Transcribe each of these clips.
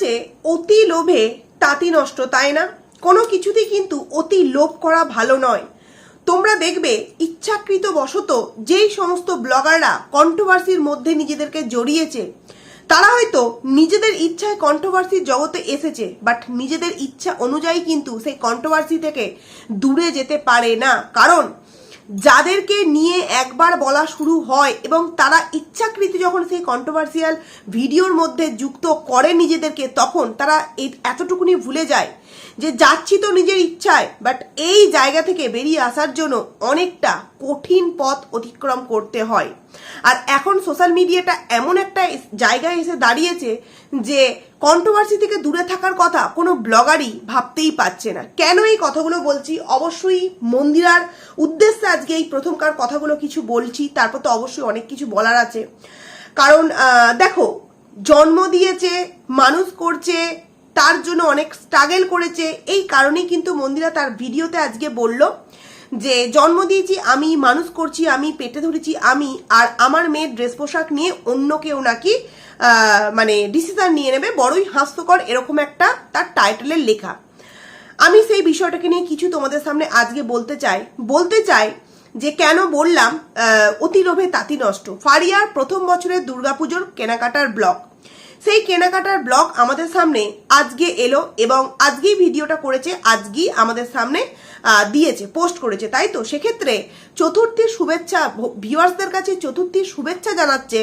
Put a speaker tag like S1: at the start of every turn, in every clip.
S1: আছে অতি লোভে তাঁতি নষ্ট, তাই না? কোনো কিছুতেই কিন্তু অতি লোভ করা ভালো নয়। তোমরা দেখবে ইচ্ছাকৃত বশত যেই সমস্ত ব্লগাররা কন্ট্রোভার্সির মধ্যে নিজেদেরকে জড়িয়েছে, তারা হয়তো নিজেদের ইচ্ছায় কন্ট্রোভার্সির জগতে এসেছে বাট নিজেদের ইচ্ছা অনুযায়ী কিন্তু সেই কন্ট্রোভার্সি থেকে দূরে যেতে পারে না। কারণ যাদেরকে নিয়ে একবার বলা শুরু হয় এবং তারা ইচ্ছাকৃত যখন সেই কন্ট্রোভার্সিয়াল ভিডিওর মধ্যে যুক্ত করে নিজেদেরকে, তখন তারা এতটুকুনি ভুলে যায় যে যাচ্ছি তো নিজের ইচ্ছায় বাট এই জায়গা থেকে বেরিয়ে আসার জন্য অনেকটা কঠিন পথ অতিক্রম করতে হয়। আর এখন সোশ্যাল মিডিয়াটা এমন একটা জায়গায় এসে দাঁড়িয়েছে যে কন্ট্রোভার্সি থেকে দূরে থাকার কথা কোনো ব্লগারই ভাবতেই পারছে না। কেন এই কথাগুলো বলছি? অবশ্যই মন্দিরার উদ্দেশ্যে আজকে এই প্রথমকার কথাগুলো কিছু বলছি, তারপর তো অবশ্যই অনেক কিছু বলার আছে। কারণ দেখো, জন্ম দিয়েছে, মানুষ করছে তার জন্য অনেক স্ট্রাগেল করেছে। এই কারণেই কিন্তু মন্দিরা তার ভিডিওতে আজকে বলল যে, জন্ম দিয়েছি, আমি মানুষ করছি, আমি পেটে ধরেছি, আমি আর আমার মেয়ের ড্রেস পোশাক নিয়ে অন্য কেউ নাকি মানে ডিসিশন নিয়ে নেবে। বড়ই হাস্যকর এরকম একটা তার টাইটেলের লেখা। আমি সেই বিষয়টাকে নিয়ে কিছু তোমাদের সামনে আজকে বলতে চাই। বলতে চাই যে, কেন বললাম অতি লোভে তাঁতি নষ্ট? ফারিয়ার প্রথম বছরের দুর্গাপুজোর কেনাকাটার ব্লগ সেই কেনাকাটার ব্লগ আমাদের সামনে আজকে এলো এবং আজকেই ভিডিওটা করেছে, আজকেই আমাদের সামনে দিয়েছে, পোস্ট করেছে, তাই তো? সেক্ষেত্রে চতুর্থীর শুভেচ্ছা ভিউয়ার্সদের কাছে চতুর্থীর শুভেচ্ছা জানাচ্ছে,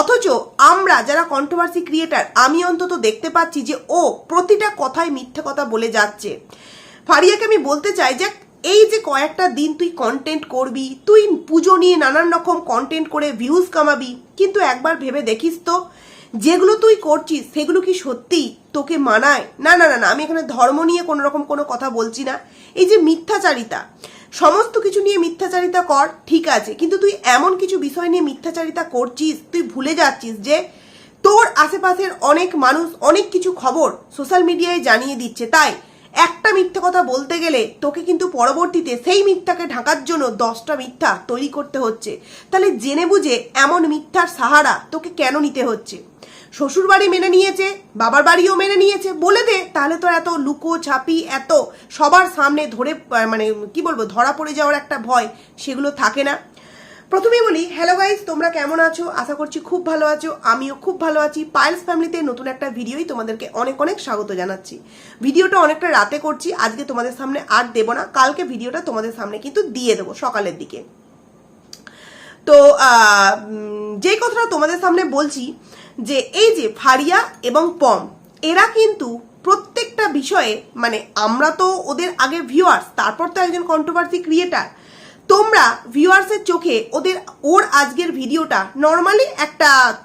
S1: অথচ আমরা যারা কন্ট্রোভার্সি ক্রিয়েটার আমি অন্তত দেখতে পাচ্ছি যে ও প্রতিটা কথায় মিথ্যে কথা বলে যাচ্ছে। ফারিয়াকে আমি বলতে চাই যে এই যে কয়েকটা দিন তুই কন্টেন্ট করবি, তুই পুজো নিয়ে নানান রকম কন্টেন্ট করে ভিউজ কামাবি, কিন্তু একবার ভেবে দেখিস তো যেগুলো তুই করছিস, সেগুলো কি সত্যি তোকে মানায়? না না না না, আমি এখানে ধর্ম নিয়ে কোনো রকম কোনো কথা বলছি না। এই যে মিথ্যাচারিতা, সমস্ত কিছু নিয়ে মিথ্যাচারিতা কর, ঠিক আছে, কিন্তু তুই এমন কিছু বিষয় নিয়ে মিথ্যাচারিতা করছিস, তুই ভুলে যাচ্ছিস যে তোর আশেপাশের অনেক মানুষ অনেক কিছু খবর সোশ্যাল মিডিয়ায় জানিয়ে দিচ্ছে। তাই একটা মিথ্যা কথা বলতে গেলে তোকে কিন্তু পরবর্তীতে সেই মিথ্যাকে ঢাকার জন্য দশটা মিথ্যা তৈরি করতে হচ্ছে। তাহলে জেনে বুঝে এমন মিথ্যার সাহারা তোকে কেন নিতে হচ্ছে? শ্বশুর বাড়ি মেনে নিয়েছে বাবার বাড়িও মেনে নিয়েছে। বলে দে, তাহলে তো এত লুকো ছাপি এত সবার সামনে ধরে মানে কি বলব, ধরা পড়ে যাওয়ার একটা ভয়, সেগুলো থাকে না। প্রথমেই বলি হ্যালো গাইস তোমরা কেমন আছো? আশা করছি খুব ভালো আছো। আমিও খুব ভালো আছি। পায়েলস ফ্যামিলিতে নতুন একটা ভিডিওই তোমাদেরকে অনেক অনেক স্বাগত জানাচ্ছি। ভিডিওটা অনেকটা রাতে করছি, আজকে তোমাদের সামনে আর দেবো না। কালকে ভিডিওটা তোমাদের সামনে কিন্তু দিয়ে দেবো সকালের দিকে। তো যে কথাটা তোমাদের সামনে বলছি যে এই যে ফারিয়া এবং পম, এরা কিন্তু প্রত্যেকটা বিষয়ে মানে আমরা তো ওদের আগে ভিউয়ার্স তারপর তো একজন কন্ট্রোভার্সি ক্রিয়েটার তোমরা ভিউয়ার্সের চোখে ওদের, ওর আজকের ভিডিওটা নর্মালি একটা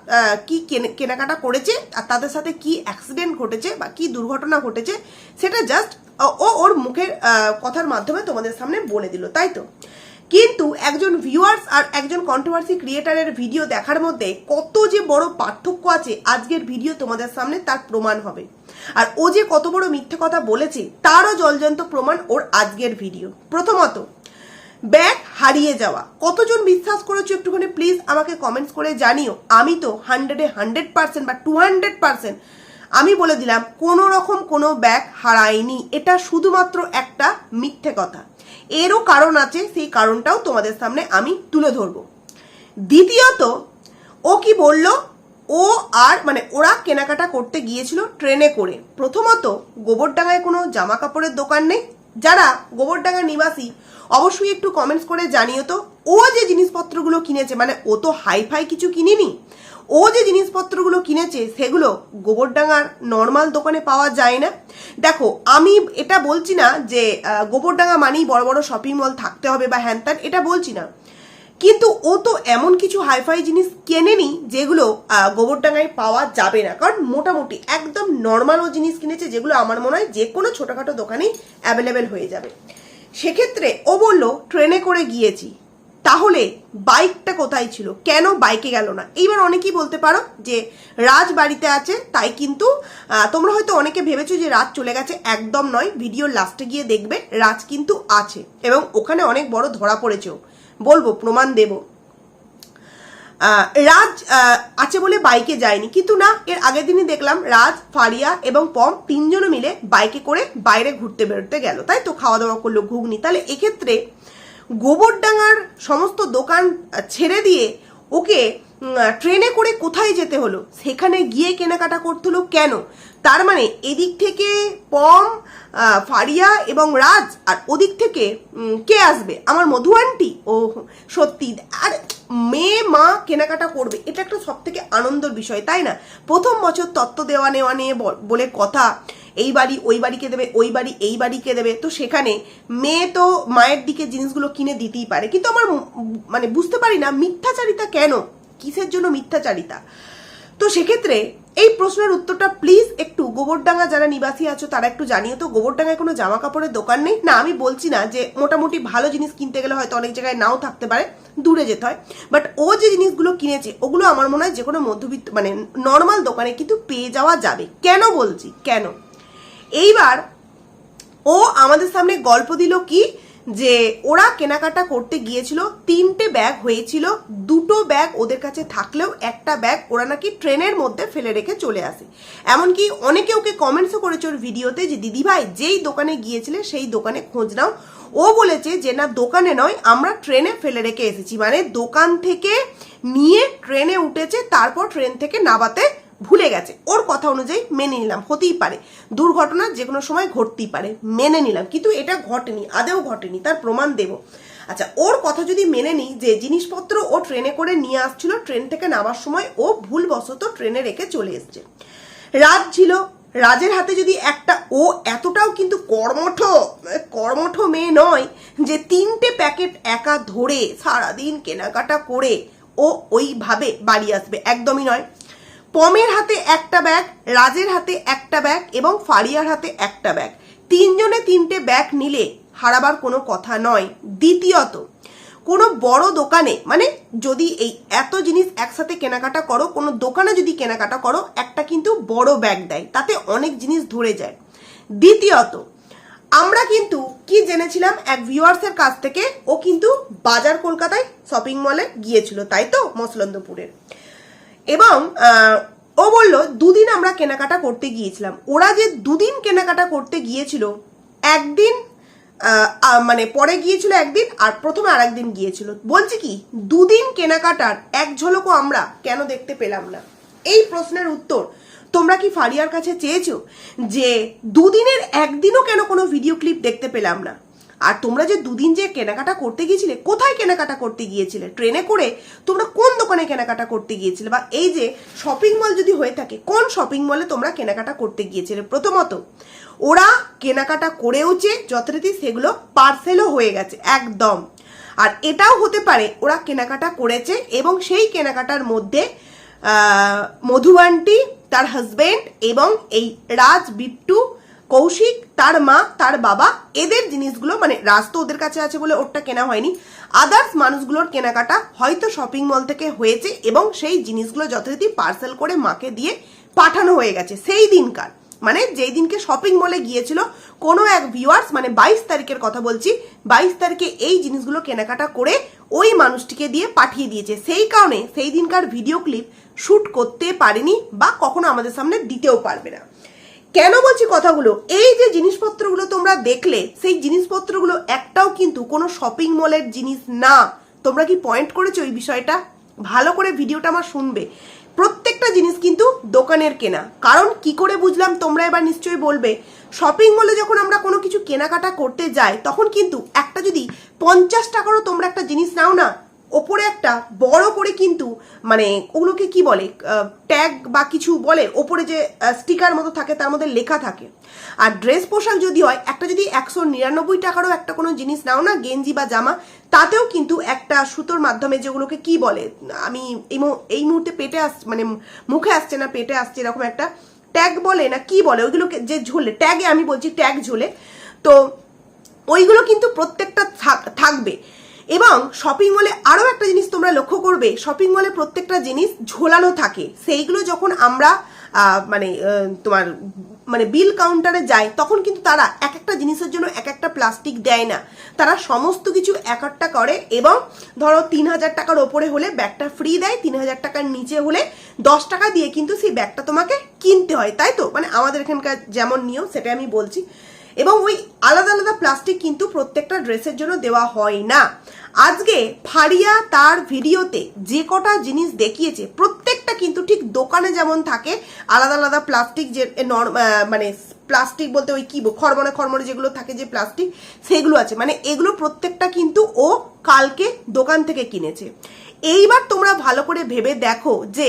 S1: কি কেনে- কেনাকাটা করেছে, আর তাদের সাথে কি অ্যাক্সিডেন্ট ঘটেছে বা কি দুর্ঘটনা ঘটেছে, সেটা জাস্ট ও ওর মুখের কথার মাধ্যমে তোমাদের সামনে বলে দিল, তাই তো? কিন্তু একজন ভিউয়ার্স আর একজন কন্ট্রোভার্সি ক্রিয়েটারের ভিডিও দেখার মধ্যে কত যে বড় পার্থক্য আছে আজকের ভিডিও তোমাদের সামনে তার প্রমাণ হবে। আর ও যে কত বড় মিথ্যে কথা বলেছে, তারও জলজন্ত প্রমাণ ওর আজকের ভিডিও প্রথমত, ব্যাগ হারিয়ে যাওয়া। কতজন বিশ্বাস করেছ একটুখানি? প্লিজ আমাকে কমেন্টস করে জানিও। আমি তো হান্ড্রেডে হান্ড্রেড পার্সেন্ট বা টু হান্ড্রেড পার্সেন্ট আমি বলে দিলাম, কোনো রকম কোনো ব্যাগ হারায়নি। এটা শুধুমাত্র একটা মিথ্যে কথা। এরও কারণ আছে, সেই কারণটাও তোমাদের সামনে আমি তুলে ধরবো। দ্বিতীয়ত, ও কি বলল? ও আর মানে ওরা কেনাকাটা করতে গিয়েছিল ট্রেনে করে। প্রথমত, গোবরডাঙ্গায় কোনো জামা কাপড়ের দোকান নেই। যারা গোবরডাঙ্গার নিবাসী, অবশ্যই একটু কমেন্টস করে জানিও তো, ও যে জিনিসপত্রগুলো কিনেছে মানে ও তো হাইফাই কিছু কিনিনি। ও যে জিনিসপত্রগুলো কিনেছে, সেগুলো গোবরডাঙ্গার নর্মাল দোকানে পাওয়া যায় না। দেখো, আমি এটা বলছি না যে গোবরডাঙ্গা মানেই বড় বড় শপিং মল থাকতে হবে বা হ্যান ত্যান, এটা বলছি না। কিন্তু ও তো এমন কিছু হাইফাই জিনিস কেনেনি যেগুলো গোবরডাঙ্গায় পাওয়া যাবে না। কারণ মোটামুটি একদম নর্মাল ও জিনিস কিনেছে যেগুলো আমার মনে হয় যে কোনো ছোটোখাটো দোকানেই অ্যাভেলেবেল হয়ে যাবে। সেক্ষেত্রে ও বলল, ট্রেনে করে গিয়েছি। তাহলে বাইকটা কোথায় ছিল? কেন বাইকে গেল না? এইবার অনেকেই বলতে পারো যে রাজ বাড়িতে আছে, তাই কিন্তু তোমরা হয়তো অনেকে ভেবেছো যে রাজ চলে গেছে। একদম নয় ভিডিওর লাস্টে গিয়ে দেখবে রাজ কিন্তু আছে এবং ওখানে অনেক বড় ধরা পড়েছেও। বলব, প্রমাণ দেব। রাজ আছে বলে বাইকে যায়নি। কিন্তু না, এর আগের দিনই দেখলাম রাজ, ফারিয়া এবং পম তিনজনও মিলে বাইকে করে বাইরে ঘুরতে বেরোতে গেল। তাই তো, খাওয়া দাওয়া করল, ঘুগনি। তাহলে এক্ষেত্রে গোবরডাঙ্গার সমস্ত দোকান ছেড়ে দিয়ে ওকে ট্রেনে করে কোথায় যেতে হলো? সেখানে গিয়ে কেনাকাটা করতে হলো কেন? তার মানে এদিক থেকে পম ফারিয়া এবং রাজ আর ওদিক থেকে কে আসবে? আমার মধু আন্টি? ও সত্যি। আর, মেয়ে, মা কেনাকাটা করবে। এটা একটা সব থেকে আনন্দের বিষয়, তাই না? প্রথম বছর তত্ত্ব দেওয়া নেওয়া নিয়ে বলে কথা। এই বাড়ি, ওই বাড়িকে দেবে, ওই বাড়ি, এই বাড়িকে দেবে। তো সেখানে মেয়ে তো মায়ের দিকে জিনিসগুলো কিনে দিতেই পারে। কিন্তু আমার মানে বুঝতে পারি না মিথ্যাচারিতা কেন? কিসের জন্য মিথ্যাচারিতা? তো সেক্ষেত্রে এই প্রশ্নের উত্তরটা প্লিজ একটু গোবরডাঙ্গা যারা নিবাসী আছো, তারা একটু জানিও তো, গোবরডাঙ্গায় কোনো জামা কাপড়ের দোকান নেই? না, আমি বলছি না যে মোটামুটি ভালো জিনিস কিনতে গেলে হয়তো অনেক জায়গায় নাও থাকতে পারে, দূরে যেতে হয়। বাট ও যে জিনিসগুলো কিনেছে, ওগুলো আমার মনে হয় যে কোনো মধ্যবিত্ত মানে নর্মাল দোকানে কিন্তু পেয়ে যাওয়া যাবে। কেন বলছি? কেন? এইবার ও আমাদের সামনে গল্প দিল কি যে ওরা কেনাকাটা করতে গিয়েছিল, তিনটে ব্যাগ হয়েছিল, দুটো ব্যাগ ওদের কাছে থাকলেও একটা ব্যাগ ওরা নাকি ট্রেনের মধ্যে ফেলে রেখে চলে আসে। এমনকি অনেকে ওকে কমেন্টসও করেছে ওর ভিডিওতে যে দিদি ভাই যেই দোকানে গিয়েছিলে সেই দোকানে খোঁজ নাও। ও বলেছে যে, না, দোকানে নয়, আমরা ট্রেনে ফেলে রেখে এসেছি। মানে দোকান থেকে নিয়ে ট্রেনে উঠেছে, তারপর ট্রেন থেকে নাবাতে ভুলে গেছে। ওর কথা অনুযায়ী মেনে নিলাম, হতেই পারে। দুর্ঘটনা যে কোনো সময় ঘটতেই পারে, মেনে নিলাম। কিন্তু এটা ঘটেনি আদেও ঘটেনি, তার প্রমাণ দেব। আচ্ছা ওর কথা যদি মেনে নিই যে জিনিসপত্র ও ট্রেনে করে নিয়ে আসছিল, ট্রেন থেকে নামার সময় ও ভুলবশত ট্রেনে রেখে চলে এসছে। রাত ছিল, রাজের হাতে যদি একটা ও এতটাও কিন্তু কর্মঠ কর্মঠ মেয়ে নয় যে তিনটে প্যাকেট একা ধরে সারাদিন কেনাকাটা করে ও ওইভাবে বাড়ি আসবে, একদমই নয়। পমের হাতে একটা ব্যাগ, রাজের হাতে একটা ব্যাগ এবং ফারিয়ার হাতে একটা ব্যাগ। তিনজনে তিনটে ব্যাগ নিলে হারাবার কোনো কথা নয়। দ্বিতীয়ত, কোনো বড় দোকানে মানে যদি এই এত জিনিস একসাথে কেনাকাটা করো, কোনো দোকানে যদি কেনাকাটা করো, একটা কিন্তু বড় ব্যাগ দেয়। তাতে অনেক জিনিস ধরে যায়। দ্বিতীয়ত, আমরা কিন্তু কি জেনেছিলাম, এক ভিউয়ার্সের কাছ থেকে, ও কিন্তু বাজার কলকাতায় শপিং মলে গিয়েছিল, তাই তো? মসলন্দপুরের। এবং ও বলল, দুদিন আমরা কেনাকাটা করতে গিয়েছিলাম। ওরা যে দুদিন কেনাকাটা করতে গিয়েছিল, একদিন মানে পরে গিয়েছিল একদিন আর প্রথমে আর একদিন গিয়েছিল। বলছি কি, দুদিন কেনাকাটার এক ঝলকও আমরা কেন দেখতে পেলাম না? এই প্রশ্নের উত্তর তোমরা কি ফারিয়ার কাছে চেয়েছো যে দুদিনের একদিনও কেন কোনো ভিডিও ক্লিপ দেখতে পেলাম না? আর তোমরা যে দুদিন যে কেনাকাটা করতে গিয়েছিলে কোথায় কেনাকাটা করতে গিয়েছিলে? ট্রেনে করে তোমরা কোন দোকানে কেনাকাটা করতে গিয়েছিলে? বা এই যে শপিং মল যদি হয়ে থাকে কোন শপিং মলে তোমরা কেনাকাটা করতে গিয়েছিলে প্রথমত? ওরা কেনাকাটা করেওছে যথারীতি সেগুলো পার্সেলও হয়ে গেছে একদম। আর এটাও হতে পারে ওরা কেনাকাটা করেছে এবং সেই কেনাকাটার মধ্যে আহ, মধু আন্টি তার হাজবেন্ড এবং এই রাজ বিট্টু কৌশিক, তার মা, তার বাবা, এদের জিনিসগুলো মানে রাজ তো ওদের কাছে আছে বলে ওরটা কেনা হয়নি। আদার্স মানুষগুলোর কেনাকাটা হয়তো শপিং মল থেকে হয়েছে এবং সেই জিনিসগুলো যথারীতি পার্সেল করে মাকে দিয়ে পাঠানো হয়ে গেছে সেই দিনকার। মানে যেই দিনকে শপিং মলে গিয়েছিল, কোনো এক ভিউয়ার্স মানে বাইশ তারিখের কথা বলছি, বাইশ তারিখে এই জিনিসগুলো কেনাকাটা করে ওই মানুষটিকে দিয়ে পাঠিয়ে দিয়েছে। সেই কারণে সেই দিনকার ভিডিও ক্লিপ শ্যুট করতে পারেনি বা কখনো আমাদের সামনে দিতেও পারবে না। কেন বলছি কথাগুলো? এই যে জিনিসপত্রগুলো তোমরা দেখলে, সেই জিনিসপত্রগুলো একটাও কিন্তু কোনো শপিং মলের জিনিস না। তোমরা কি পয়েন্ট করেছ ওই বিষয়টা? ভালো করে ভিডিওটা আমার শুনবে। প্রত্যেকটা জিনিস কিন্তু দোকানের কেনা। কারণ কি করে বুঝলাম তোমরা এবার নিশ্চয়ই বলবে শপিং মলে যখন আমরা কোনো কিছু কেনাকাটা করতে যাই, তখন কিন্তু একটা যদি পঞ্চাশ টাকারও তোমরা একটা জিনিস নাও না ওপরে একটা বড় করে কিন্তু মানে ওগুলোকে কি বলে ট্যাগ বা কিছু বলে, ওপরে যে স্টিকার মতো থাকে তার মধ্যে লেখা থাকে। আর ড্রেস পোশাক যদি হয়, একটা যদি একশো নিরানব্বই টাকারও একটা কোনো জিনিস নাও না, গেঞ্জি বা জামা, তাতেও কিন্তু একটা সুতোর মাধ্যমে যেগুলোকে কি বলে, আমি এই এই মুহূর্তে পেটে আস মানে মুখে আসছে না, পেটে আসছে এরকম একটা ট্যাগ বলে না, কি বলে, ওইগুলোকে যে ঝোলে ট্যাগে আমি বলছি ট্যাগ ঝোলে, তো ওইগুলো কিন্তু প্রত্যেকটা থাক- থাকবে। এবং শপিং মলে আরও একটা জিনিস তোমরা লক্ষ্য করবে শপিং মলে প্রত্যেকটা জিনিস ঝোলানো থাকে। সেইগুলো যখন আমরা মানে তোমার মানে বিল কাউন্টারে যায় তখন কিন্তু তারা এক একটা জিনিসের জন্য এক একটা প্লাস্টিক দেয় না। তারা সমস্ত কিছু এক একটা করে এবং ধরো তিন হাজার টাকার ওপরে হলে ব্যাগটা ফ্রি দেয়, তিন হাজার টাকার নিচে হলে দশ টাকা দিয়ে কিন্তু সেই ব্যাগটা তোমাকে কিনতে হয়, তাই তো? মানে আমাদের এখানকার যেমন নিয়ম, সেটাই আমি বলছি। এবং ওই আলাদা আলাদা প্লাস্টিক কিন্তু প্রত্যেকটা ড্রেসের জন্য দেওয়া হয় না। আজকে ফারিয়া তার ভিডিওতে যে কটা জিনিস দেখিয়েছে, প্রত্যেকটা কিন্তু ঠিক দোকানে যেমন থাকে, আলাদা আলাদা প্লাস্টিক যে মানে প্লাস্টিক বলতে ওই কি খড়মড়ে খড়মড়ে যেগুলো থাকে যে প্লাস্টিক সেগুলো আছে। মানে এগুলো প্রত্যেকটা কিন্তু ও কালকে দোকান থেকে কিনেছে। এইবার তোমরা ভালো করে ভেবে দেখো যে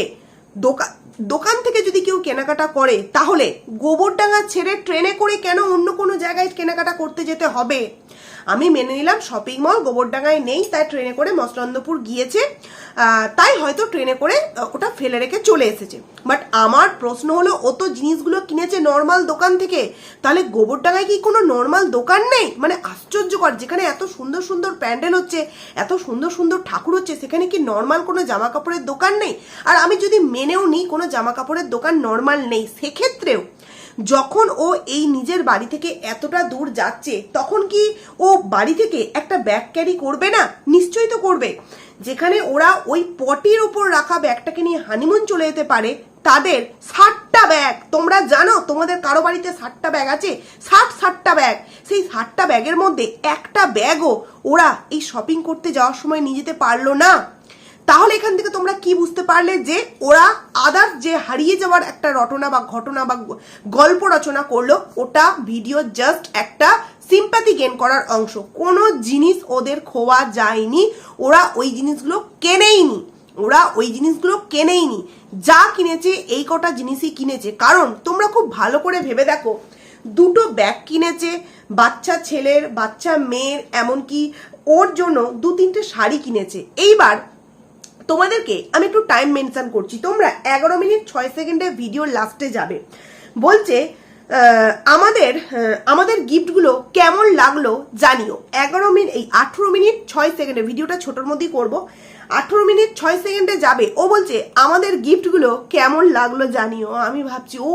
S1: দোকান দোকান থেকে যদি কেউ কেনাকাটা করে, তাহলে গোবরডাঙ্গা ছেড়ে ট্রেনে করে কেন অন্য কোনো জায়গায় কেনাকাটা করতে যেতে হবে? আমি মেনে নিলাম শপিং মল গোবরডাঙ্গায় নেই, তাই ট্রেনে করে মসলন্দপুর গিয়েছে। তাই হয়তো ট্রেনে করে ওটা ফেলে রেখে চলে এসেছে। বাট আমার প্রশ্ন হলো, ও তো জিনিসগুলো কিনেছে নর্মাল দোকান থেকে, তাহলে গোবরডাঙ্গায় কি কোনো নর্মাল দোকান নেই? মানে আশ্চর্যকর, যেখানে এত সুন্দর সুন্দর প্যান্ডেল হচ্ছে, এত সুন্দর সুন্দর ঠাকুর হচ্ছে, সেখানে কি নর্মাল কোনো জামা কাপড়ের দোকান নেই? আর আমি যদি মেনেও নিই, কোনো জামা কাপড়ের দোকান নর্মাল নেই, সেক্ষেত্রেও যখন ও এই নিজের বাড়ি থেকে এতটা দূর যাচ্ছে, তখন কি ও বাড়ি থেকে একটা ব্যাগ ক্যারি করবে না? নিশ্চয়ই তো করবে। যেখানে ওরা ওই পটির উপর রাখা ব্যাগটাকে নিয়ে হানিমুন চলে যেতে পারে, তাদের ষাটটা ব্যাগ তোমরা জানো, তোমাদের কারও বাড়িতে ষাটটা ব্যাগ আছে? ষাট ষাটটা ব্যাগ সেই ষাটটা ব্যাগের মধ্যে একটা ব্যাগও ওরা এই শপিং করতে যাওয়ার সময় নিয়ে যেতে পারল না। তাহলে এখান থেকে তোমরা কি বুঝতে পারলে যে ওরা আদার্স যে হারিয়ে যাওয়ার একটা রটনা বা ঘটনা বা গল্প রচনা করল, ওটা ভিডিও জাস্ট একটা সিম্প্যাথি গেন করার অংশ। কোনো জিনিস ওদের খোয়া যায়নি, ওরা ওই জিনিসগুলো কেনেইনি, ওরা ওই জিনিসগুলো কেনেইনি। যা কিনেছে, এই কটা জিনিসই কিনেছে। কারণ তোমরা খুব ভালো করে ভেবে দেখো, দুটো ব্যাগ কিনেছে, বাচ্চা ছেলের, বাচ্চা মেয়ের, এমনকি ওর জন্য দু তিনটে শাড়ি কিনেছে। এইবার তোমাদেরকে আমি একটু টাইম মেনশন করছি। তোমরা এগারো মিনিট, ছয় সেকেন্ডে ভিডিও লাস্টে যাবে। বলছে আমাদের আমাদের গিফটগুলো কেমন লাগল জানিও। এগারো মিনিট এই আঠেরো মিনিট, ছয় সেকেন্ডে ভিডিওটা ছোটোর মধ্যেই করব। আঠেরো মিনিট ছয় সেকেন্ডে যাবে। ও বলছে, আমাদের গিফটগুলো কেমন লাগল জানিও? আমি ভাবছি, ও,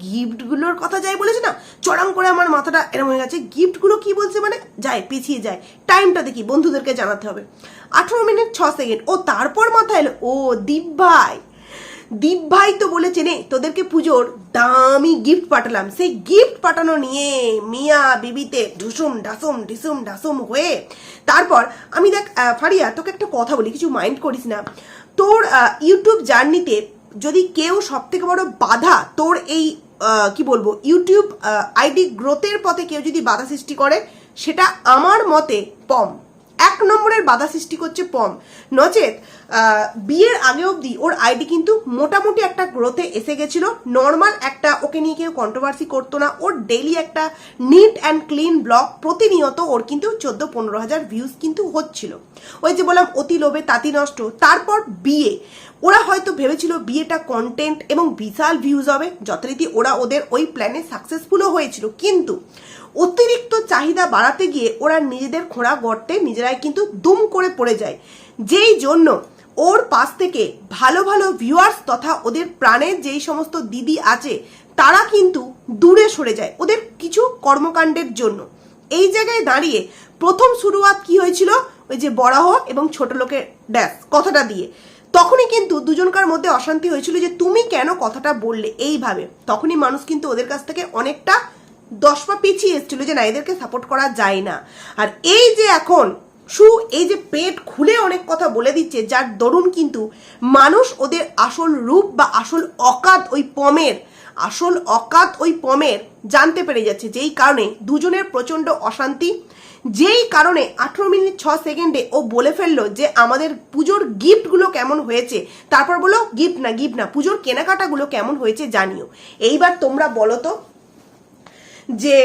S1: গিফটগুলোর কথা যাই বলেছে না? চড়াং করে আমার মাথাটা এরম হয়ে গেছে, গিফটগুলো কি বলছে মানে? যায়, পিছিয়ে যায়। টাইমটা দেখি, বন্ধুদেরকে জানাতে হবে। আঠেরো মিনিট ছ সেকেন্ড, ও তারপর মাথায় এলো, ও দীপ ভাই দীপ ভাই তো বলেছে নে তোদেরকে পুজোর দামি গিফট পাঠালাম। সেই গিফট পাঠানো নিয়ে মিয়া বিবিতে ঢুসুম ঢাসুম ঢিসুম ঢাসুম হয়ে তারপর আমি দেখ ফারিয়া, তোকে একটা কথা বলি, কিছু মাইন্ড করিস না। তোর ইউটিউব জার্নিতে যদি কেউ সব থেকে বড় বাধা তোর এই কি বলব ইউটিউব আইডি গ্রোথের পথে কেউ যদি বাধা সৃষ্টি করে, সেটা আমার মতে পম। এক নম্বরের বাধা সৃষ্টি করছে পম। নচেত বিয়ের আগে অবধি ওর আইডি কিন্তু মোটামুটি একটা গ্রোথে এসে গেছিল। নর্মাল একটা, ওকে নিয়ে কেউ কন্ট্রোভার্সি করতো না। ওর ডেইলি একটা নিট অ্যান্ড ক্লিন ব্লগ প্রতিনিয়ত ওর কিন্তু চোদ্দ, পনেরো হাজার ভিউজ কিন্তু হচ্ছিল। ওই যে বললাম, অতি লোভে তাঁতি নষ্ট। তারপর বিয়ে। ওরা হয়তো ভেবেছিল বিয়েটা কন্টেন্ট এবং বিশাল ভিউজ হবে, যথারীতি ওরা ওদের ওই প্ল্যানে সাকসেসফুলও হয়েছিল। কিন্তু অতিরিক্ত চাহিদা বাড়াতে গিয়ে ওরা নিজেদের খোঁড়া গর্তে নিজেরাই কিন্তু দুম করে পড়ে যায়। যেই জন্য ওর পাশ থেকে ভালো ভালো ভিউয়ার্স তথা ওদের প্রাণের যেই সমস্ত দিদি আছে, তারা কিন্তু দূরে সরে যায় ওদের কিছু কর্মকাণ্ডের জন্য। এই জায়গায় দাঁড়িয়ে প্রথম শুরুয়াত কি হয়েছিল? ওই যে বরাহ এবং ছোট লোকের ড্যাস কথাটা দিয়ে। তখনই কিন্তু দুজনকার মধ্যে অশান্তি হয়েছিল যে তুমি কেন কথাটা বললে এইভাবে? তখনই মানুষ কিন্তু ওদের কাছ থেকে অনেকটা দশ পা পিছিয়ে এসেছিল যে না, এদেরকে সাপোর্ট করা যায় না। আর এই যে এখন সু এই যে পেট খুলে অনেক কথা বলে দিচ্ছে, যার দরুন কিন্তু মানুষ ওদের আসল রূপ বা আসল অকাত ওই পমের, আসল অকাত ওই পমের জানতে পেরে যাচ্ছে। যেই কারণে দুজনের প্রচণ্ড অশান্তি, যেই কারণে আঠেরো মিনিট ছ সেকেন্ডে ও বলে ফেলল যে আমাদের পুজোর গিফটগুলো কেমন হয়েছে। তারপর বলো গিফট না গিফট না, পুজোর কেনাকাটাগুলো কেমন হয়েছে জানিও। এইবার তোমরা বলো তো যে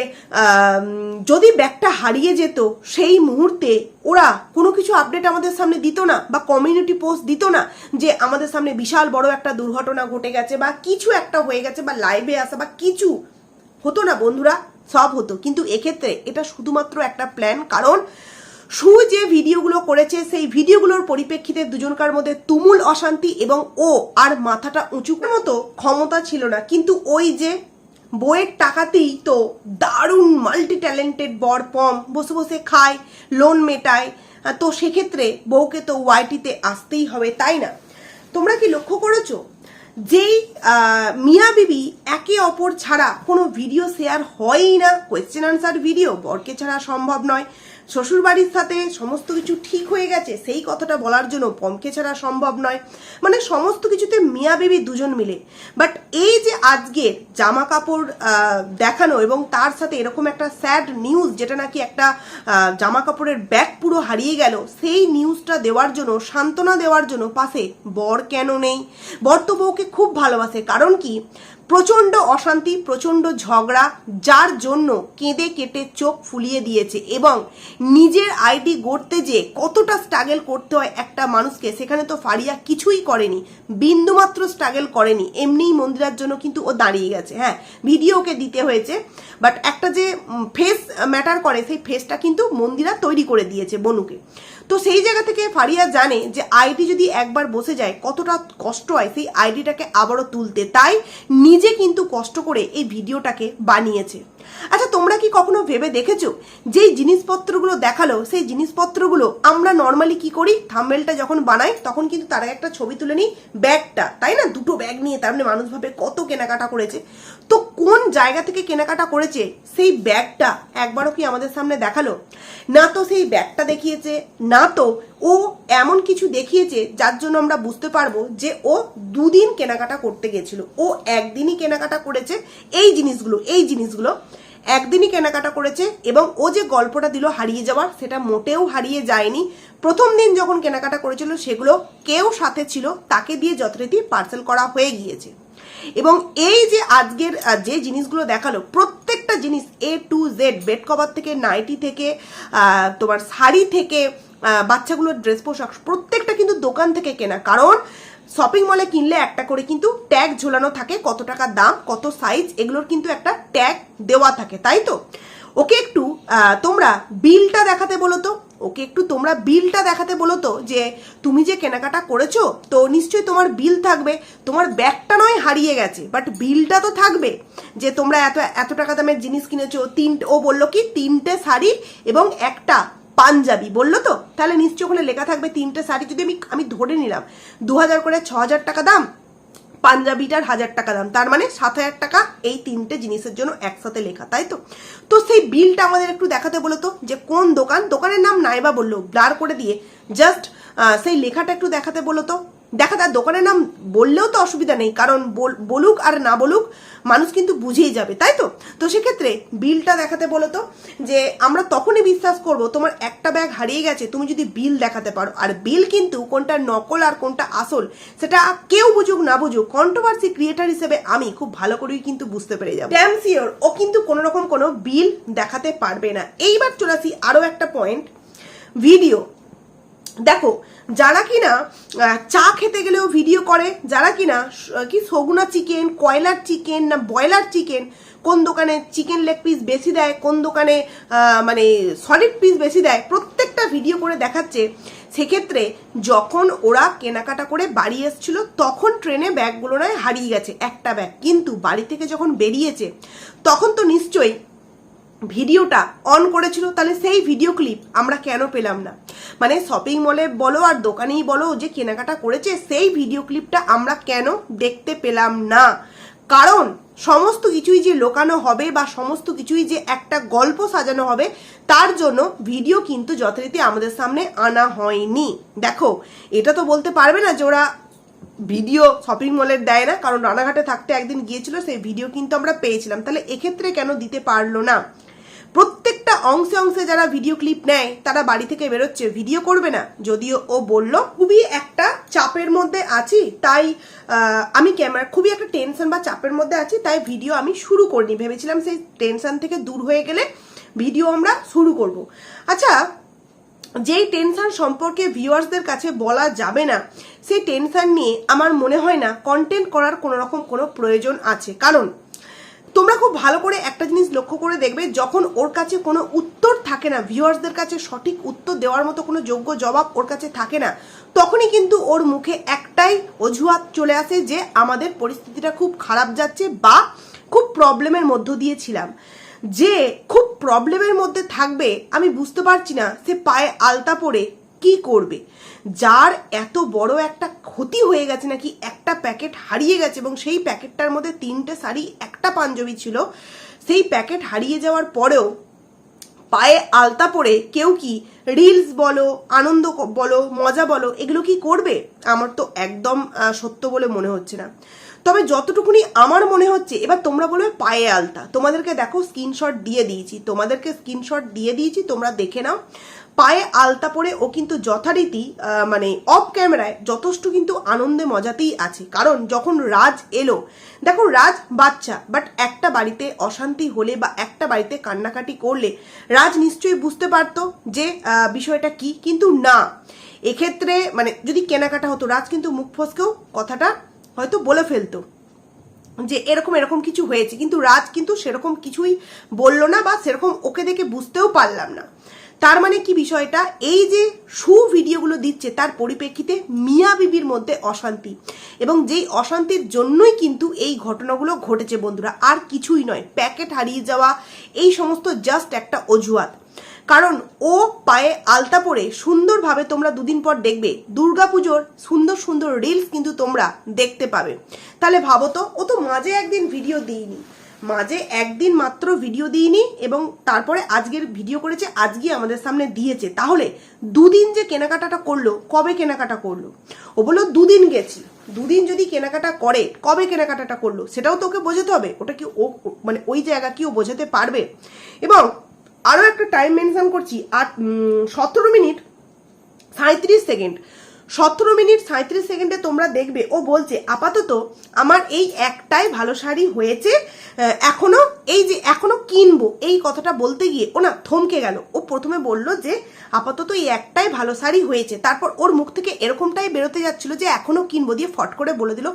S1: যদি ব্যাগটা হারিয়ে যেত, সেই মুহূর্তে ওরা কোনো কিছু আপডেট আমাদের সামনে দিত না বা কমিউনিটি পোস্ট দিত না যে আমাদের সামনে বিশাল বড় একটা দুর্ঘটনা ঘটে গেছে বা কিছু একটা হয়ে গেছে বা লাইভে আসা বা কিছু হতো না বন্ধুরা, সব হতো। কিন্তু এক্ষেত্রে এটা শুধুমাত্র একটা প্ল্যান কারণ সু যে ভিডিওগুলো করেছে, সেই ভিডিওগুলোর পরিপ্রেক্ষিতে দুজনকার মধ্যে তুমুল অশান্তি এবং ও আর মাথাটা উঁচু মতো ক্ষমতা ছিল না। কিন্তু ওই যে বইয়ের টাকাতেই তো দারুণ মাল্টি ট্যালেন্টেড বর পম বসে বসে খায় লোন মেটায়। তো সেক্ষেত্রে বউকে তো ওয়াইটিতে আসতেই হবে, তাই না? তোমরা কি লক্ষ্য করেছ যেই মিয়া বিবি একে অপর ছাড়া কোনো ভিডিও শেয়ার হয়ই না। কোয়েশ্চেন আনসার ভিডিও বরকে ছাড়া সম্ভব নয়। শ্বশুর বাড়ির সাথে সমস্ত কিছু ঠিক হয়ে গেছে, সেই কথাটা বলার জন্য পমকে ছাড়া সম্ভব নয়। মানে সমস্ত কিছুতে মিয়া বিবি দুজন মিলে। বাট এই যে আজকের জামা কাপড় দেখানো এবং তার সাথে এরকম একটা স্যাড নিউজ যেটা নাকি একটা জামা কাপড়ের ব্যাগ পুরো হারিয়ে গেল, সেই নিউজটা দেওয়ার জন্য, সান্ত্বনা দেওয়ার জন্য পাশে বর কেন নেই? বর তো বউকে খুব ভালোবাসে। কারণ কি? প্রচণ্ড অশান্তি, প্রচণ্ড ঝগড়া, যার জন্য কেঁদে কেটে চোখ ফুলিয়ে দিয়েছে এবং নিজের আইডি গড়তে যে কতটা স্ট্রাগল করতে হয় একটা মানুষকে, সেখানে তো ফারিয়া কিছুই করেনি। বিন্দুমাত্র স্ট্রাগল করেনি। এমনিই মন্দিরার জন্য কিন্তু ও দাঁড়িয়ে গেছে। হ্যাঁ ভিডিওকে দিতে হয়েছে। বাট একটা যে ফেস ম্যাটার করে, সেই ফেসটা কিন্তু মন্দিরা তৈরি করে দিয়েছে বনুকে। তো সেই জায়গা থেকে ফারিয়া জানে যে আইডি যদি একবার বসে যায়, কতটা কষ্ট হয় সেই আইডিটাকে আবারও তুলতে। তাই নিজে কিন্তু কষ্ট করে এই ভিডিওটাকে বানিয়েছে। আচ্ছা তোমরা কি কখনো ভেবে দেখেছ যেই জিনিসপত্রগুলো দেখাল? সেই জিনিসপত্রগুলো আমরা নর্মালি কি করি? থাম্বেলটা যখন বানাই, তখন কিন্তু তারা একটা ছবি তুলে নিই, ব্যাগটা। তাই না? দুটো ব্যাগ নিয়ে, তার মানে মানুষ ভাবে কত কেনাকাটা করেছে। তো কোন জায়গা থেকে কেনাকাটা করেছে? সেই ব্যাগটা একবারও কি আমাদের সামনে দেখাল? না তো সেই ব্যাগটা দেখিয়েছে, না তো, ও এমন কিছু দেখিয়েছে যার জন্য আমরা বুঝতে পারব যে ও দুদিন কেনাকাটা করতে গেছিল। ও একদিনই কেনাকাটা করেছে এই জিনিসগুলো এই জিনিসগুলো। একদিনই কেনাকাটা করেছে এবং ও যে গল্পটা দিল হারিয়ে যাওয়ার সেটা মোটেও হারিয়ে যায়নি। প্রথম দিন যখন কেনাকাটা করেছিল, সেগুলো কেউ সাথে ছিল, তাকে দিয়ে যথারীতি পার্সেল করা হয়ে গিয়েছে। এবং এই যে আজকের যে জিনিসগুলো দেখাল, প্রত্যেকটা জিনিস A to Z bed cover থেকে, নাইটি থেকে তোমার শাড়ি থেকে বাচ্চাগুলোর ড্রেস পোশাক প্রত্যেকটা কিন্তু দোকান থেকে কেনা। কারণ শপিং মলে কিনলে একটা করে কিন্তু ট্যাগ ঝোলানো থাকে, কত টাকা দাম, কত সাইজ এগুলোর কিন্তু একটা ট্যাগ দেওয়া থাকে, তাই তো? ওকে একটু তোমরা বিলটা দেখাতে বলো তো? ওকে একটু তোমরা বিলটা দেখাতে বলো তো যে তুমি যে কেনাকাটা করেছ, তো নিশ্চয়ই তোমার বিল থাকবে। তোমার ব্যাগটা নয়, হারিয়ে গেছে বাট বিলটা তো থাকবে। যে তোমরা এত এত টাকা দামের জিনিস কিনেছো তিন ও বলল কি, তিনটে শাড়ি এবং একটা পাঞ্জাবি, বলল তো? তাহলে নিশ্চয় ওখানে লেখা থাকবে তিনটে শাড়ি, যদি আমি আমি ধরে নিলাম দু হাজার করে ছ হাজার টাকা দাম, পাঞ্জাবিটার হাজার টাকা দাম, তার মানে সাত হাজার টাকা এই তিনটে জিনিসের জন্য একসাথে লেখা, তাই তো? তো সেই বিলটা আমাদের একটু দেখাতে বলো তো, যে কোন দোকান? দোকানের নাম নাইবা বলল, ব্লার করে দিয়ে জাস্ট সেই লেখাটা একটু দেখাতে বলো তো। দেখা তার দোকানের নাম বললেও তো অসুবিধা নেই, কারণ বল- বলুক আর না বলুক মানুষ কিন্তু বুঝেই যাবে, তাই তো? তো সেক্ষেত্রে বিলটা দেখাতে বলো তো, যে আমরা তখনই বিশ্বাস করব তোমার একটা ব্যাগ হারিয়ে গেছে, তুমি যদি বিল দেখাতে পারো। আর বিল কিন্তু কোনটা নকল আর কোনটা আসল, সেটা কেউ বুঝুক না বুঝুক কন্ট্রোভার্সি ক্রিয়েটার হিসেবে আমি খুব ভালো করেই কিন্তু বুঝতে পেরে যাব। ড্যাম সিওর ও কিন্তু কোনো রকম কোনো বিল দেখাতে পারবে না। এইবার চলে আসি আরও একটা পয়েন্ট ভিডিও দেখো, যারা কিনা চা খেতে গেলেও ভিডিও করে, যারা কিনা কি সগুনা চিকেন কয়লার চিকেন না ব্রয়লার চিকেন কোন দোকানে চিকেন লেগ পিস বেশি দেয়, কোন দোকানে মানে সলিড পিস বেশি দেয়, প্রত্যেকটা ভিডিও করে দেখাচ্ছে, সেক্ষেত্রে যখন ওরা কেনাকাটা করে বাড়ি এসেছিল, তখন ট্রেনে ব্যাগগুলো নয়, হারিয়ে গেছে, একটা ব্যাগ কিন্তু বাড়ি থেকে যখন বেরিয়েছে, তখন তো নিশ্চয়ই ভিডিওটা অন করেছিল, তাহলে সেই ভিডিও ক্লিপ আমরা কেন পেলাম না? মানে শপিং মলে বলো আর দোকানেই বলো যে কেনাকাটা করেছে, সেই ভিডিও ক্লিপটা আমরা কেন দেখতে পেলাম না? কারণ সমস্ত কিছুই যে লোকানো হবে বা সমস্ত কিছুই যে একটা গল্প সাজানো হবে, তার জন্য ভিডিও কিন্তু যথারীতি আমাদের সামনে আনা হয়নি। দেখো, এটা তো বলতে পারবে না যে ওরা ভিডিও শপিং মলের দেয় না, কারণ রানাঘাটে থাকতে একদিন গিয়েছিল, সেই ভিডিও কিন্তু আমরা পেয়েছিলাম। তাহলে এক্ষেত্রে কেন দিতে পারল না? প্রত্যেকটা অংশে অংশে যারা ভিডিও ক্লিপ নেয়, তারা বাড়ি থেকে বেরোচ্ছে ভিডিও করবে না। যদিও ও বলল, খুবই একটা চাপের মধ্যে আছি, তাই আমি ক্যামেরা খুবই একটা টেনশন বা চাপের মধ্যে আছি, তাই ভিডিও আমি শুরু করিনি। ভেবেছিলাম সেই টেনশন থেকে দূর হয়ে গেলে ভিডিও আমরা শুরু করব। আচ্ছা যেই টেনশন সম্পর্কে ভিউয়ার্সদের কাছে বলা যাবে না, সেই টেনশন নিয়ে আমার মনে হয় না কন্টেন্ট করার কোনো রকম কোনো প্রয়োজন আছে। কারণ তোমরা খুব ভালো করে একটা জিনিস লক্ষ্য করে দেখবে, যখন ওর কাছে কোনো উত্তর থাকে না, ভিউয়ার্সদের কাছে সঠিক উত্তর দেওয়ার মতো কোনো যোগ্য জবাব ওর কাছে থাকে না, তখনই কিন্তু ওর মুখে একটাই অজুহাত চলে আসে যে আমাদের পরিস্থিতিটা খুব খারাপ যাচ্ছে বা খুব প্রবলেমের মধ্য দিয়ে ছিলাম। যে খুব প্রবলেমের মধ্যে থাকবে, আমি বুঝতে পারছি না সে পায়ে আলতা পরে কি করবে। যার এত বড় একটা ক্ষতি হয়ে গেছে নাকি একটা প্যাকেট হারিয়ে গেছে এবং সেই প্যাকেটটার মধ্যে তিনটে শাড়ি, একটা পাঞ্জাবি ছিল, সেই প্যাকেট হারিয়ে যাওয়ার পরেও পায়ে আলতা পরে কেউ কি রিলস বলো, আনন্দ বলো, মজা বলো, এগুলো কি করবে? আমার তো একদম সত্য বলে মনে হচ্ছে না। তবে যতটুকুনি আমার মনে হচ্ছে, এবার তোমরা বলবে পায়ে আলতা। তোমাদেরকে দেখো স্ক্রিনশট দিয়ে দিয়েছি। তোমাদেরকে স্ক্রিনশট দিয়ে দিয়েছি, তোমরা দেখে নাও। পায়ে আলতা পরে ও কিন্তু যথারীতি মানে অফ ক্যামেরায় যথেষ্ট কিন্তু আনন্দে মজাতেই আছে। কারণ যখন রাজ এলো, দেখো রাজ বাচ্চা বাট একটা বাড়িতে অশান্তি হলে বা একটা বাড়িতে কান্নাকাটি করলে রাজ নিশ্চয়ই বুঝতে পারতো যে বিষয়টা কি, কিন্তু না। এক্ষেত্রে মানে যদি কেনাকাটা হতো, রাজ কিন্তু মুখ ফসকেও কথাটা হয়তো বলে ফেলতো যে এরকম এরকম কিছু হয়েছে। কিন্তু রাজ কিন্তু সেরকম কিছুই বলল না বা সেরকম ওকে দেখে বুঝতেও পারলাম না। তার মানে কি বিষয়টা? এই যে সু ভিডিওগুলো দিচ্ছে, তার পরিপ্রেক্ষিতে মিয়া বিবির মধ্যে অশান্তি। এবং যেই অশান্তির জন্যই কিন্তু এই ঘটনাগুলো ঘটেছে বন্ধুরা, আর কিছুই নয়, প্যাকেট হারিয়ে যাওয়া, এই সমস্ত জাস্ট একটা অজুহাত। কারণ ও পায়ে আলতা পরে সুন্দরভাবে তোমরা দুদিন পর দেখবে, দুর্গাপুজোর সুন্দর সুন্দর রিলস কিন্তু তোমরা দেখতে পাবে। তাহলে ভাবো তো, ও তো মাঝে একদিন ভিডিও দিইনি। মাঝে একদিন মাত্র ভিডিও দিইনি এবং তারপরে আজকের ভিডিও করেছে আজকে আমাদের সামনে দিয়েছে। তাহলে দুদিন যে কেনাকাটাটা করল, কবে কেনাকাটা করল? ও বলল, দুদিন গেছি। দুদিন যদি কেনাকাটা করে, কবে কেনাকাটাটা করল? সেটাও তোকে বোঝাতে হবে। ওটা কি ও মানে ওই জায়গা কি ও বোঝাতে পারবে? এবং আরও একটা টাইম মেনশন করছি, আট সতেরো মিনিট সাঁত্রিশ সেকেন্ড। সতেরো মিনিট সাঁত্রিশ সেকেন্ডে তোমরা দেখবে, ও বলছে, আপাতত আমার এই একটাই ভালো শাড়ি হয়েছে এখনও, এই যে এখনও কিনবো। এই কথাটা বলতে গিয়ে ও না থমকে গেল। ও প্রথমে বলল যে, আপাতত এই একটাই ভালো শাড়ি হয়েছে। তারপর ওর মুখ থেকে এরকমটাই বেরোতে যাচ্ছিল যে, এখনও কিনবো, দিয়ে ফট করে বলে দিল,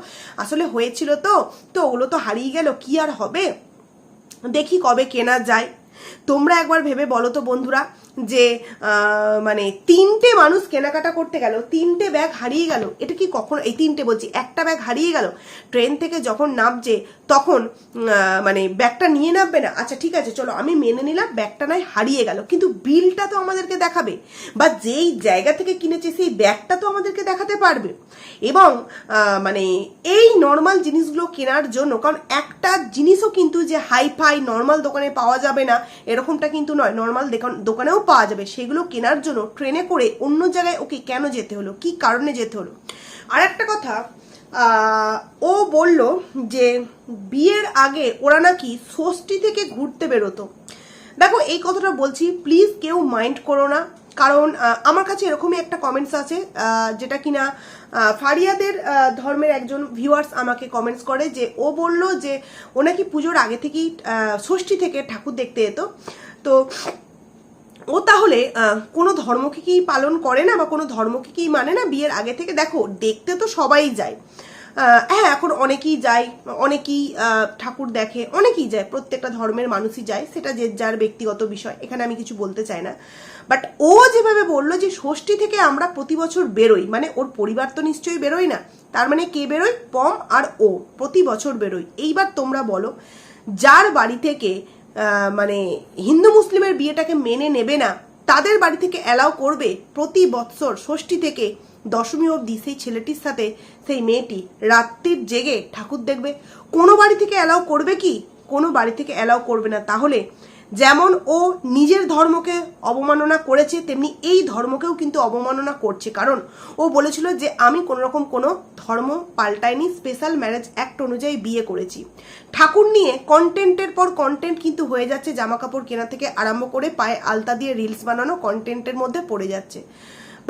S1: আসলে হয়েছিল তো তো ওগুলো তো হারিয়ে গেল, কি আর হবে? দেখি কবে কেনা যায়। তোমরা একবার ভেবে বলো তো বন্ধুরা। যে মানে তিনটে মানুষ কেনাকাটা করতে গেল, তিনটে ব্যাগ হারিয়ে গেল, এটা কি কখন, এই তিনটে বলছি, একটা ব্যাগ হারিয়ে গেল ট্রেন থেকে যখন নামছে, তখন মানে ব্যাগটা নিয়ে নামবে না আচ্ছা ঠিক আছে, চলো, আমি মেনে নিলাম ব্যাগটা নয় হারিয়ে গেল, কিন্তু বিলটা তো আমাদেরকে দেখাবে, বা যেই জায়গা থেকে কিনেছে, সেই ব্যাগটা তো আমাদেরকে দেখাতে পারবে, এবং মানে এই নর্মাল জিনিসগুলো কেনার জন্য, কারণ একটা জিনিসও কিন্তু যে হাই ফাই নর্মাল দোকানে পাওয়া যাবে না, এরকমটা কিন্তু নয় নর্মাল দোকানেও পাওয়া যাবে সেগুলো কেনার জন্য ট্রেনে করে অন্য জায়গায় ওকে কেন যেতে হলো? কি কারণে যেতে হলো? আর একটা কথা ও বলল যে বিয়ের আগে ওরা নাকি ষষ্ঠী থেকে ঘুরতে বেরোতো। দেখো, এই কথাটা বলছি প্লিজ কেউ মাইন্ড করো না। কারণ আমার কাছে এরকমই একটা কমেন্টস আছে যেটা কিনা ফারিয়াদের ধর্মের একজন ভিউয়ার্স আমাকে কমেন্টস করে যে ও বলল যে ও নাকি পুজোর আগে থেকেই ষষ্ঠী থেকে ঠাকুর দেখতে যেত। তো ও তাহলে কোনো ধর্মকে কি পালন করে না বা কোনো ধর্মকে কি মানে না বিয়ের আগে থেকে? দেখো, দেখতে তো সবাই যায়। হ্যাঁ এখন অনেকেই যায়, অনেকেই ঠাকুর দেখে, অনেকেই যায়। প্রত্যেকটা ধর্মের মানুষই যায়, সেটা যে যার ব্যক্তিগত বিষয়, এখানে আমি কিছু বলতে চাই না। বাট ও যেভাবে বলল যে ষষ্ঠী থেকে আমরা প্রতি বছর বেরোই মানে ওর পরিবার তো নিশ্চয়ই বেরোই না, তার মানে কে বেরোয়? পম আর ও, প্রতি বছর বেরোয়। এইবার তোমরা বলো, যার বাড়ি থেকে মানে হিন্দু মুসলিমের বিয়েটাকে মেনে নেবে না, তাদের বাড়ি থেকে অ্যালাউ করবে প্রতি বৎসর ষষ্ঠী থেকে দশমী অবধি সেই ছেলেটির সাথে সেই মেয়েটি। রাত্রির জেগে ঠাকুর দেখবে। কোনো বাড়ি থেকে অ্যালাউ করবে কি? কোনো বাড়ি থেকে অ্যালাউ করবে না। তাহলে যেমন ও নিজের ধর্মকে অবমাননা করেছে, তেমনি এই ধর্মকেও কিন্তু অবমাননা করছে। কারণ ও বলেছিল যে, আমি কোনো রকম কোনো ধর্ম পাল্টায়নি স্পেশাল ম্যারেজ অ্যাক্ট অনুযায়ী বিয়ে করেছি। ঠাকুর নিয়ে কন্টেন্টের পর কন্টেন্ট কিন্তু হয়ে যাচ্ছে। জামা কাপড় কেনা থেকে আরম্ভ করে পায়ে আলতা দিয়ে রিলস বানানো কন্টেন্টের মধ্যে পড়ে যাচ্ছে।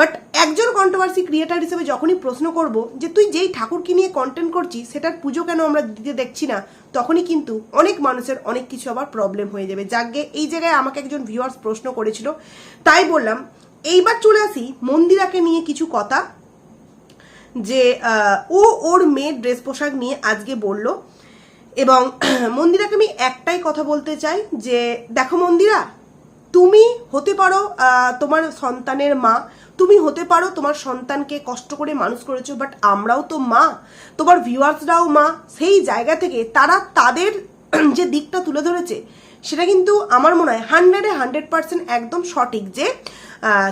S1: বাট একজন কন্ট্রোভার্সি ক্রিয়েটার হিসেবে যখনই প্রশ্ন করব যে তুই যেই ঠাকুরকে নিয়ে কন্টেন্ট করছিস, সেটার পুজো কেন আমরা দিতে দেখছি না, তখনই কিন্তু অনেক মানুষের অনেক কিছু আবার প্রবলেম হয়ে যাবে। যাকে এই জায়গায় আমাকে একজন ভিউয়ার্স প্রশ্ন করেছিল, তাই বললাম, এইবার চলে আসি মন্দিরাকে নিয়ে কিছু কথা, যে ও ওর মেয়ের ড্রেস পোশাক নিয়ে আজকে বলল। এবং মন্দিরাকে আমি একটাই কথা বলতে চাই, যে, দেখো মন্দিরা, তুমি হতে পারো তোমার সন্তানের মা তুমি হতে পারো, তোমার সন্তানকে কষ্ট করে মানুষ করেছ বাট আমরাও তো মা। তোমার ভিউয়ার্সরাও মা। সেই জায়গা থেকে তারা তাদের যে দিকটা তুলে ধরেছে সেটা কিন্তু আমার মনে হয় হান্ড্রেডে হান্ড্রেড পার্সেন্ট একদম সঠিক যে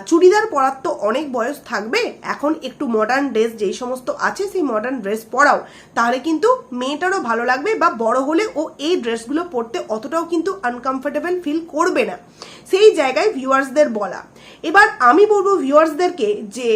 S1: চুড়িদার পরার তো অনেক বয়স থাকবে। এখন একটু মডার্ন ড্রেস যেই সমস্ত আছে সেই মডার্ন ড্রেস পরাও। তাহলে কিন্তু মেয়েটারও ভালো লাগবে বা বড় হলে ও এই ড্রেসগুলো পরতে অতটাও কিন্তু আনকমফোর্টেবল ফিল করবে না। সেই জায়গায় ভিউয়ার্সদের বলা। এবার আমি বলব ভিউয়ার্সদেরকে যে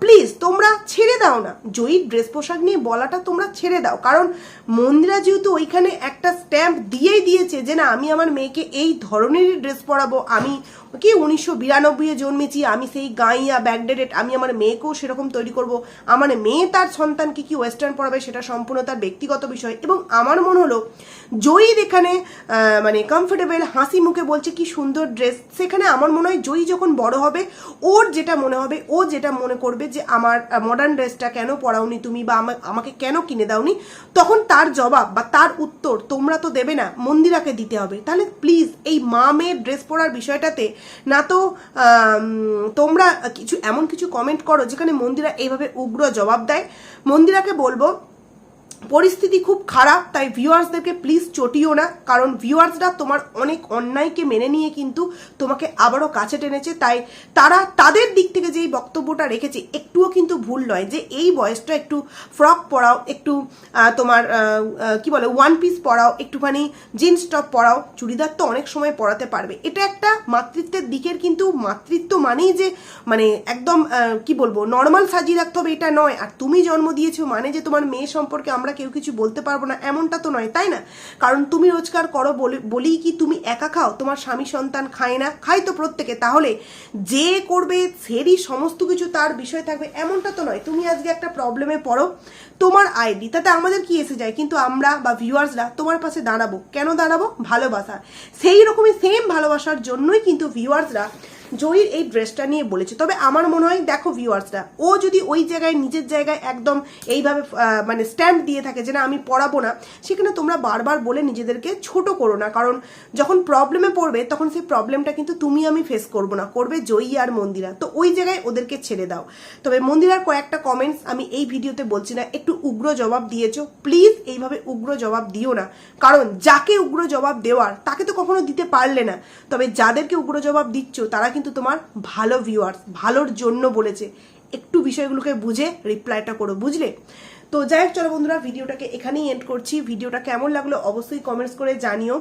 S1: প্লিজ তোমরা ছেড়ে দাও না। জয়ীর ড্রেস পোশাক নিয়ে বলাটা তোমরা ছেড়ে দাও। কারণ মন্দিরা যেহেতু ওইখানে একটা স্ট্যাম্প দিয়েই দিয়েছে যে না, আমি আমার মেয়েকে এই ধরনেরই ড্রেস পরাবো, আমি কি উনিশশো বিরানব্বইয়ে জন্মেছি, আমি সেই গাইয়া ব্যাকডেটেড আমি আমার মেয়েকেও সেরকম তৈরি করব। আমার মেয়ে তার সন্তানকে কি ওয়েস্টার্ন পড়াবে সেটা সম্পূর্ণ তার ব্যক্তিগত বিষয়। এবং আমার মনে হলো জয়ীর এখানে মানে কমফোর্টেবল হাসি মুখে বলছে কি সুন্দর ড্রেস সেখানে আমার মনে হয় জয়ী যখন বড় হবে, ওর যেটা মনে হবে, ও যেটা মনে করবে যে আমার মডার্ন ড্রেসটা কেন পরাওনি তুমি বা আমা- আমাকে কেন কিনে দাওনি, তখন তার জবাব বা তার উত্তর তোমরা তো দেবে না, মন্দিরাকে দিতে হবে। তাহলে প্লিজ এই মা মেয়ের ড্রেস পরার বিষয়টাতে না তো তোমরা কিছু এমন কিছু কমেন্ট করো যেখানে মন্দিরা এইভাবে উগ্র জবাব দেয়। মন্দিরাকে বলব পরিস্থিতি খুব খারাপ, তাই ভিউয়ার্সদেরকে প্লিজ চটিও না। কারণ ভিউয়ার্সরা তোমার অনেক অন্যায়কে মেনে নিয়ে কিন্তু তোমাকে আবারও কাছে টেনেছে। তাই তারা তাদের দিক থেকে যে এই বক্তব্যটা রেখেছে, একটুও কিন্তু ভুল নয় যে এই বয়সটা একটু ফ্রক পরাও, একটু তোমার কি বলে ওয়ান পিস পরাও, একটুখানি জিন্স টপ পরাও, চুড়িদার তো অনেক সময় পরাতে পারবে। এটা একটা মাতৃত্বের দিকের কিন্তু মাতৃত্ব মানেই যে মানে একদম কি বলব নর্মাল সাজিয়ে রাখতে হবে এটা নয়। আর তুমি জন্ম দিয়েছ মানে যে তোমার মেয়ে সম্পর্কে আমরা কেউ কিছু বলতে পারব না, এমনটা তো নয়, তাই না? কারণ তুমি রোজগার করো বলে, বলেই কি তুমি একা খাও? তোমার স্বামী সন্তান খায় না, খায় তো প্রত্যেকে। তাহলে যে করবে, সেরই সমস্ত কিছু তার বিষয় থাকবে, এমনটা তো নয়। তুমি আজকে একটা প্রবলেমে পড়ো, তোমার আইডি তাতে আমাদের কি এসে যায়? কিন্তু আমরা বা ভিউয়ার্সরা তোমার পাশে দাঁড়াবো। কেন দাঁড়াবো? ভালোবাসা। সেই রকমই সেম ভালোবাসার জন্যই কিন্তু ভিউয়ার্সরা জয়ীর এই ড্রেসটা নিয়ে বলেছে। তবে আমার মনে হয়, দেখো ভিউয়ার্সরা ও যদি ওই জায়গায়, নিজের জায়গায় একদম এইভাবে মানে স্ট্যাম্প দিয়ে থাকে যে না, আমি পড়াবো না, সেখানে তোমরা বারবার বলে নিজেদেরকে ছোট করো না। কারণ যখন প্রবলেমে পড়বে, তখন সেই প্রবলেমটা কিন্তু তুমি আমি ফেস করব না, করবে জয়ী আর মন্দিরা। তো ওই জায়গায় ওদেরকে ছেড়ে দাও। তবে মন্দিরার কয়েকটা কমেন্টস আমি এই ভিডিওতে বলছি না, একটু উগ্র জবাব দিয়েছ। প্লিজ এইভাবে উগ্র জবাব দিও না। কারণ যাকে উগ্র জবাব দেওয়ার, তাকে তো কখনো দিতে পারলে না। তবে যাদেরকে উগ্র জবাব দিচ্ছ, তারা কিন্তু তোমার ভালো ভিউয়ার্স ভালোর জন্য বলেছে। একটু বিষয়গুলোকে বুঝে রিপ্লাইটা করো, বুঝলে? তো যাই হোক, চলো বন্ধুরা, ভিডিওটাকে এখানেই এন্ড করছি। ভিডিওটা কেমন লাগল অবশ্যই কমেন্টস করে জানিও।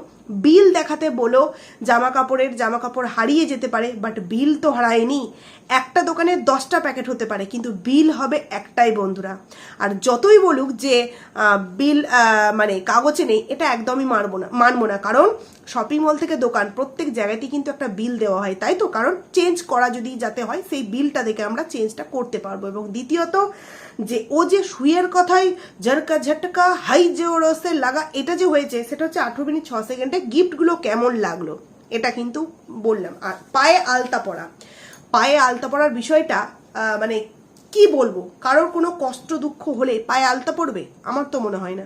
S1: বিল দেখাতে বলো জামা কাপড়ের জামা কাপড় হারিয়ে যেতে পারে বাট বিল তো হারায়নি। একটা দোকানে দশটা প্যাকেট হতে পারে, কিন্তু বিল হবে একটাই বন্ধুরা। আর যতই বলুক যে বিল মানে কাগজে নেই, এটা একদমই মানবো না মানবো না। কারণ শপিং মল থেকে দোকান, প্রত্যেক জায়গাতেই কিন্তু একটা বিল দেওয়া হয়, তাই তো? কারণ চেঞ্জ করা যদি যাতে হয়, সেই বিলটা দেখে আমরা চেঞ্জটা করতে পারব। এবং দ্বিতীয়ত, যে ও যে শুয়ের কথাই ঝটকা ঝটকা, হাই যে জোরসে লাগা, এটা যে হয়েছে, সেটা হচ্ছে আঠেরো মিনিট ছ সেকেন্ডে গিফটগুলো কেমন লাগল? এটা কিন্তু বললাম। আর পায়ে আলতা পরা। পায়ে আলতা পরার বিষয়টা মানে কি বলব? কারোর কোনো কষ্ট দুঃখ হলে পায়ে আলতা পড়বে আমার তো মনে হয় না।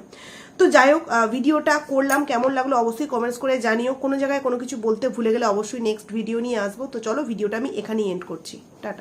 S1: তো যাই হোক ভিডিওটা করলাম, কেমন লাগল অবশ্যই কমেন্টস করে জানিও। কোনো জায়গায় কোনো কিছু বলতে ভুলে গেলে অবশ্যই নেক্সট ভিডিও নিয়ে আসব। তো চলো, ভিডিওটা আমি এখানেই এন্ড করছি। টাটা।